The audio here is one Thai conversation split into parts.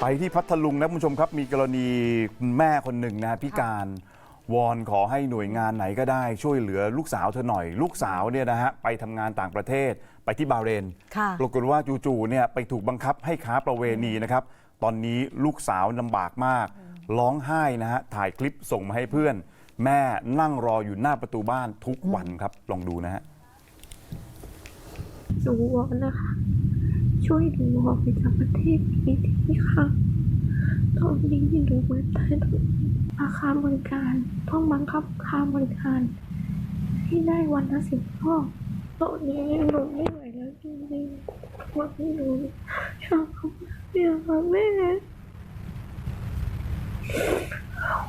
ไปที่พัทลุงนะคุณผู้ชมครับมีกรณีคุณแม่คนหนึ่งนะฮะพิการวอนขอให้หน่วยงานไหนก็ได้ช่วยเหลือลูกสาวเธอหน่อย ลูกสาวเนี่ยนะฮะไปทำงานต่างประเทศไปที่บาห์เรนค่ะ ปรากฏว่าจู่ๆเนี่ยไปถูกบังคับให้ค้าประเวณีนะครับ ตอนนี้ลูกสาวลำบากมาก ร้องไห้นะฮะถ่ายคลิปส่งมาให้เพื่อน แม่นั่งรออยู่หน้าประตูบ้านทุกวันครับลองดูนะฮะ หนูวอนนะคะ ช่วยหนูออกไปจากประเทศนี้ทีค่ะ ตอนนี้หนูเหมือนตายต้องราคาบริการ ต้องบังคับค่าบริการให้ได้วันละสิบรอบตอนนี้หนูไม่ไหวแล้วจริงๆวันนี้หนูอยากทำอยากทำแม่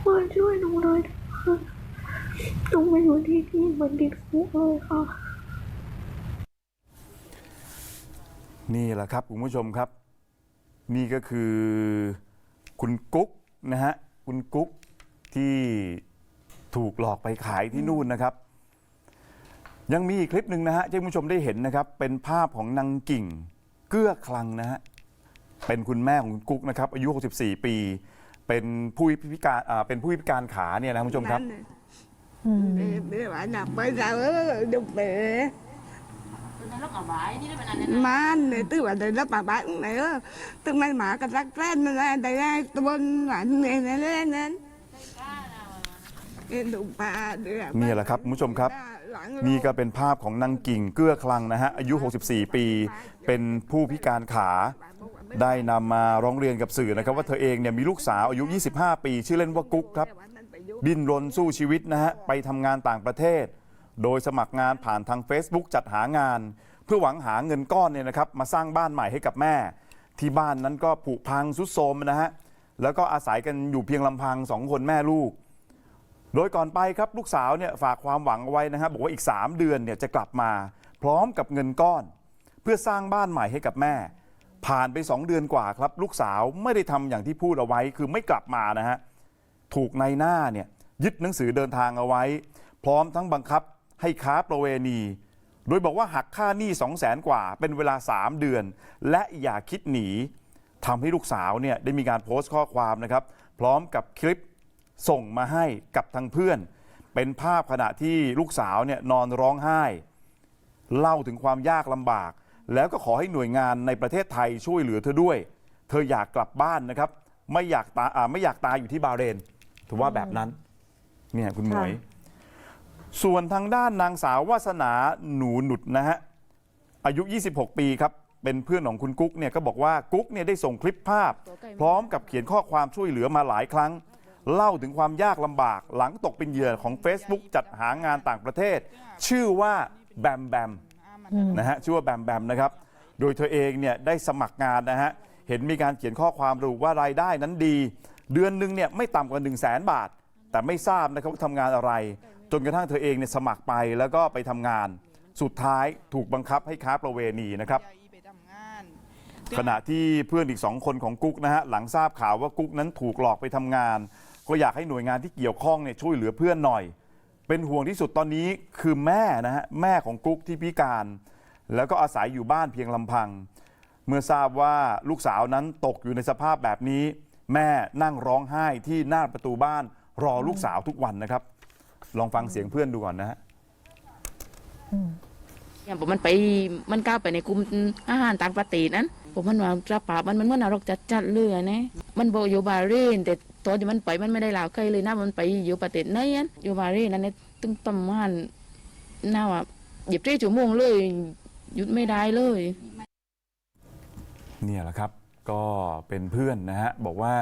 มาช่วยหนูหน่อยค่ะหนูมาอยู่ที่นี่เหมือนติดคุกเลยค่ะ นี่แหละครับคุณผู้ชมครับ นี่ก็คือคุณกุ๊กนะฮะคุณกุ๊กที่ถูกหลอกไปขายที่นู่นนะครับ ยังมีอีกคลิปหนึ่งนะฮะที่คุณผู้ชมได้เห็นนะครับ เป็นภาพของนางกิ่งเกื้อคลังนะฮะเป็นคุณแม่ของคุณกุ๊กนะครับ อายุ 64 ปี เป็นผู้พิการอ่าเป็นผู้พิการขาเนี่ยนะคุณผู้ชมครับ Để bạn đọc bây giờ đục bể mà này tức là đây lớp bà bạn này tức may mà cái rắc ren này đây đây tôi bên bạn này này lên lên cái đục bà đưa นี่แหละครับคุณผู้ชมครับ นี่ก็เป็นภาพของนางกิ่งเกื้อคลังนะฮะอายุ 64 ปี เป็นผู้พิการขาได้นำมาร้องเรียนกับสื่อนะครับ ว่าเธอเองเนี่ยมีลูกสาวอายุ 25 ปี ชื่อเล่นว่ากุ๊กครับ ดิ้นรนสู้ชีวิตนะฮะไปทำงานต่างประเทศ โดยสมัครงานผ่านทาง Facebook จัดหางาน เพื่อหวังหาเงินก้อนเนี่ยนะครับมาสร้างบ้านใหม่ให้กับแม่ ที่บ้านนั้นก็ผุพังสุดโทรมนะฮะแล้วก็อาศัยกันอยู่เพียงลำพังสองคนแม่ลูก โดยก่อนไปครับลูกสาวเนี่ยฝากความหวังเอาไว้นะครับบอกว่าอีก 3 เดือนเนี่ยจะกลับมา พร้อมกับเงินก้อน เพื่อสร้างบ้านใหม่ให้กับแม่ ผ่านไป 2 เดือนกว่าครับ ลูกสาวไม่ได้ทำอย่างที่พูดเอาไว้คือไม่กลับมานะฮะถูกในหน้าเนี่ยยึดหนังสือเดินทางเอาไว้ พร้อมทั้งบังคับ ให้ค้าประเวณี โดยบอกว่าหักค่าหนี้2 0 0แสนกว่า เป็นเวลา 3 เดือน และอย่าคิดหนีทำให้ลูกสาวเนี่ยได้มีการโพสต์ข้อความนะครับ พร้อมกับคลิปส่งมาให้กับทางเพื่อน เป็นภาพขณะที่ลูกสาวเนี่ยนอนร้องไห้ เล่าถึงความยากลำบาก แล้วก็ขอให้หน่วยงานในประเทศไทยช่วยเหลือเธอด้วย เธออยากกลับบ้านนะครับ ไม่อยากตาไม่อยากตายอยู่ที่บาเรนถือว่าแบบนั้นเนี่ยคุณหมวย ส่วนทางด้านนางสาววาสนาหนูหนุดนะฮะอายุ 26 ปีครับ เป็นเพื่อนของคุณกุ๊กเนี่ยก็บอกว่ากุ๊กเนี่ยได้ส่งคลิปภาพ พร้อมกับเขียนข้อความช่วยเหลือมาหลายครั้ง เล่าถึงความยากลำบาก หลังตกเป็นเหยื่อของ Facebook จัดหางานต่างประเทศ ชื่อว่าแบมแบมนะฮะชื่อว่าแบมแบมนะครับโดยเธอเองเนี่ยได้สมัครงานนะฮะเห็นมีการเขียนข้อความระบุว่ารายได้นั้นดี เดือนหนึ่งเนี่ยไม่ต่ำกว่า 1 0 0 0 0แสนบาท แต่ไม่ทราบนะครับว่าทำงานอะไร จนกระทั่งเธอเองเนี่ยสมัครไปแล้วก็ไปทำงาน สุดท้ายถูกบังคับให้ค้าประเวณีนะครับ ขณะที่เพื่อนอีกสองคนของกุ๊กนะฮะหลังทราบข่าวว่ากุ๊กนั้นถูกหลอกไปทำงาน ก็อยากให้หน่วยงานที่เกี่ยวข้องเนี่ยช่วยเหลือเพื่อนหน่อย เป็นห่วงที่สุดตอนนี้คือแม่นะฮะแม่ของกุ๊กที่พิการ แล้วก็อาศัยอยู่บ้านเพียงลำพัง เมื่อทราบว่าลูกสาวนั้นตกอยู่ในสภาพแบบนี้ แม่นั่งร้องไห้ที่หน้าประตูบ้านรอลูกสาวทุกวันนะครับ ลองฟังเสียงเพื่อนดูก่อนนะฮะอย่างผมมันไปมันก้าวไปในกลุ่มอาหารต่างประเทศนั้นผมมันว่าสภาพมันมันเหมื่อนนรกจัดจัดๆเลยอะนะมันบอกอยู่บาห์เรนแต่ตอนที่มันไปมันไม่ได้ลาวใครเลยนะมันไปอยู่ประเทศไหนอันอยู่บาห์เรนนั่นเนี่ยตึงประมาณน่าว่าหยิบเจ้ชั่วโมงเลยหยุดไม่ได้เลย เนี่ยแหละครับ ก็เป็นเพื่อนนะฮะบอกว่า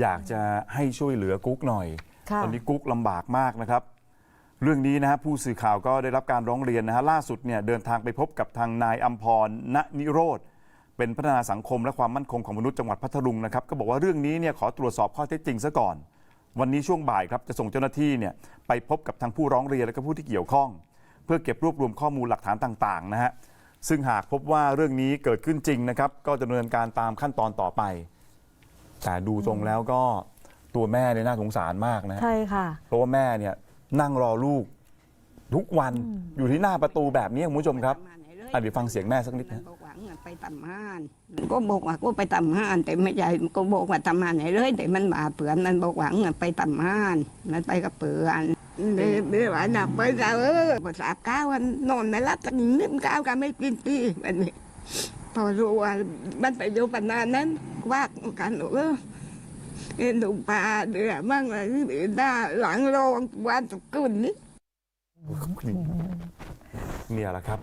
อยากจะให้ช่วยเหลือกุ๊กหน่อยค่ะตอนนี้กุ๊กลำบากมากนะครับ เรื่องนี้นะฮะผู้สื่อข่าวก็ได้รับการร้องเรียนนะฮะล่าสุดเนี่ยเดินทางไปพบกับทางนายอัมพรณนิโรธเป็นพัฒนาสังคมและความมั่นคงของมนุษย์จังหวัดพัทลุงนะครับก็บอกว่าเรื่องนี้เนี่ยขอตรวจสอบข้อเท็จจริงซะก่อน วันนี้ช่วงบ่ายครับจะส่งเจ้าหน้าที่เนี่ยไปพบกับทางผู้ร้องเรียนและก็ผู้ที่เกี่ยวข้อง เพื่อเก็บรวบรวมข้อมูลหลักฐานต่างๆนะฮะซึ่งหากพบว่าเรื่องนี้เกิดขึ้นจริงนะครับก็จะดำเนินการตามขั้นตอนต่อไป แต่ดูทรงแล้วก็ตัวแม่เนี่ยน่าสงสารมากนะฮะใช่ค่ะเพราะว่าแม่เนี่ย นั่งรอลูก ทุกวันอยู่ที่หน้าประตูแบบนี้คุณผู้ชมครับอะเดี๋ยวฟังเสียงแม่สักนิดนะบอกว่าไปทำงานก็บอกว่าก็ไปทำงานแต่ไม่ใช่ก็บอกว่าทำงานไหนเลยแต่มันมาเปื่อนมันบอกว่าไปทำงานมันไปกับเปื่อนเดี๋ยวเดี๋ยวว่านับไปแล้วเออพอสาบก้าววันนอนไม่รับสักนิดก้าวก็ไม่กินตีแบบนี้พอรู้ว่ามันไปอยู่ปานานนั้นว่ากันเออ เอ็นดูปลาเดือดมั่งอะไรหน้าหลังโรงวันสุกุลนี่เนี่ยแหละครับ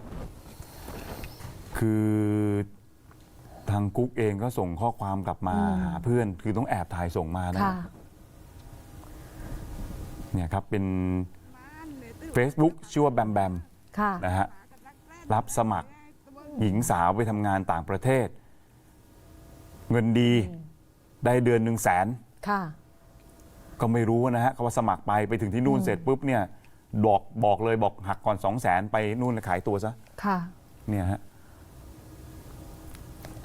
คือทางกุ๊กเองก็ส่งข้อความกลับมาหาเพื่อนคือต้องแอบถ่ายส่งมานะค่ะเนี่ยครับเป็น Facebook ชื่อว่าแบมแบมค่ะนะฮะรับสมัครหญิงสาวไปทำงานต่างประเทศ เงินดี ได้เดือนหนึ่งแสนค่ะ ก็ไม่รู้นะฮะเขาว่าสมัครไปไปถึงที่นู่นเสร็จปุ๊บเนี่ยบอกบอกเลยบอกหักก่อนสองแสนไปนู่นเลยขายตัวซะค่ะ เนี่ยฮะ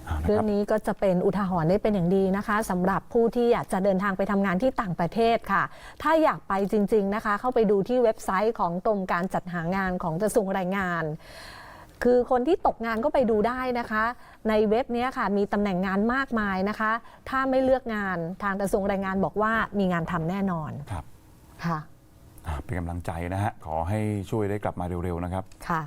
เอาละเรื่คอรับงนี้ก็จะเป็นอุทาหรณ์ได้เป็นอย่างดีนะคะสำหรับผู้ที่อยากจะเดินทางไปทำงานที่ต่างประเทศค่ะ ถ้าอยากไปจริง ๆนะคะ เข้าไปดูที่เว็บไซต์ของกรมการจัดหางานของกระทรวงแรงงาน คือคนที่ตกงานก็ไปดูได้นะคะ ในเว็บเนี้ยค่ะมีตำแหน่งงานมากมายนะคะ ถ้าไม่เลือกงานทางกระทรวงแรงงานบอกว่ามีงานทำแน่นอนครับค่ะ อ่าเป็นกำลังใจนะฮะขอให้ช่วยได้กลับมาเร็วๆนะครับ ค่ะ